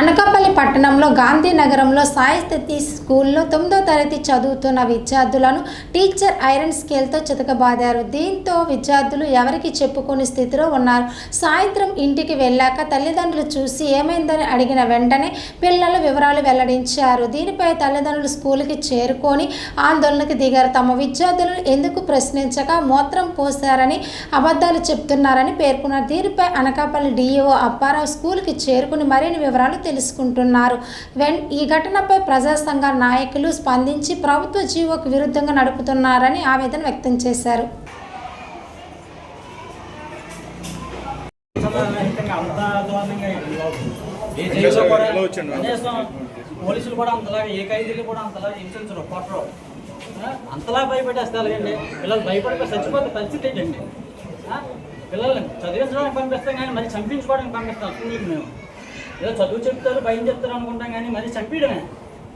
అనకాపల్లి పట్టణంలో నగరంలో సాయి సతీష్ స్కూల్లో తొమ్మిదో తరగతి చదువుతున్న విద్యార్థులను టీచర్ ఐరన్ స్కేల్తో చితకబాదారు. దీంతో విద్యార్థులు ఎవరికి చెప్పుకునే స్థితిలో ఉన్నారు. సాయంత్రం ఇంటికి వెళ్ళాక తల్లిదండ్రులు చూసి ఏమైందని అడిగిన వెంటనే పిల్లల వివరాలు వెల్లడించారు. దీనిపై తల్లిదండ్రులు స్కూల్కి చేరుకొని ఆందోళనకు దిగారు. తమ విద్యార్థులను ఎందుకు ప్రశ్నించక మూత్రం పోశారని అబద్ధాలు చెప్తున్నారని పేర్కొన్నారు. దీనిపై అనకాపల్లి డిఈఓ అప్పారావు స్కూల్కి చేరుకుని మరిన్ని వివరాలు తెలుసుకుంటున్నారు. వెన్ ఈ ఘటనపై ప్రజా సంఘ నాయకులు స్పందించి ప్రభుత్వ జీవోకు విరుద్ధంగా నడుపుతున్నారని ఆవేదన వ్యక్తం చేశారు. పోలీసులు కూడా అంతలాగా ఏ ఖైదీలు కూడా అంతలాగా హింసించరు కొట్టరు అంతలా భయపెట్టేస్తారు కదండి పిల్లలు భయపడిపోయి చచ్చిపోతే పరిస్థితి ఏంటండి పిల్లల్ని చదివించడానికి పంపిస్తాం కానీ మరి చంపించుకోవడానికి పంపిస్తాం. స్కూల్కి మేము ఏదో చదువు చెప్తారు భయం చెప్తారు అనుకుంటాం కానీ మరి చంపించడమే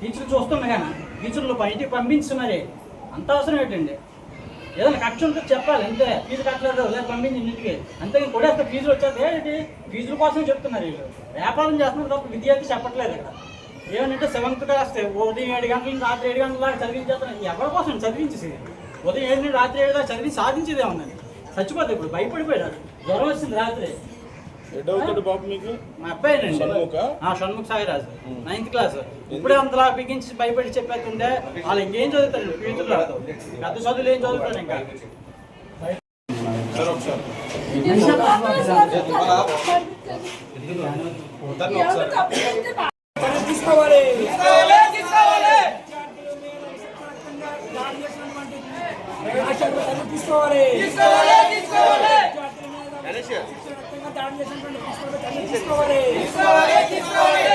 టీచర్లు చూస్తున్నా కానీ టీచర్లు బయటికి పంపించు మరి అంత అవసరం ఏంటండి? ఏదైనా కక్ష ఉంటే చెప్పాలి అంతే. ఫీజు కట్టలేదు లేదా పంపించి ఇంటికి. అంతే కొడేస్తే ఫీజులు వచ్చేది ఏంటి? ఫీజుల కోసం చెప్తున్నారు వీళ్ళు. వ్యాపారం చేస్తున్నారు తప్ప విద్యార్థి చెప్పట్లేదు ఇక్కడ. ఏమంటే సెవెంత్ క్లాస్ ఉదయం ఏడు గంటల నుంచి రాత్రి ఏడు గంటల దాకా చదివించేస్తున్నారు. ఎవరి కోసం చదివించేసి ఉదయం ఏడు నుండి రాత్రి ఏడు దాకా చదివి సాధించేదే ఉందండి చచ్చిపోతే ఇప్పుడు భయపడిపోయాడు జ్వరం వచ్చింది రాత్రి. ఎడవుతాడు బాబు మీకు? మా అబ్బాయినండి షణ్ముఖ? ఆ షణ్ముఖ సాయిరాజ్. Ninth class. ఇప్పుడే అంతలా బిగించి భయపడి చెప్పేస్తుంటే వాళ్ళు ఇంకేం చదువుతారు? ఫ్యూచర్లో పెద్ద చదువులు ఏం చదువుతారు ఇంకా? సార్ ఒకసారి. తీసుకోవాలి తీసుకోవాలి దాడి చేసినటువంటి తీసుకోవాలి. తీసుకోవాలి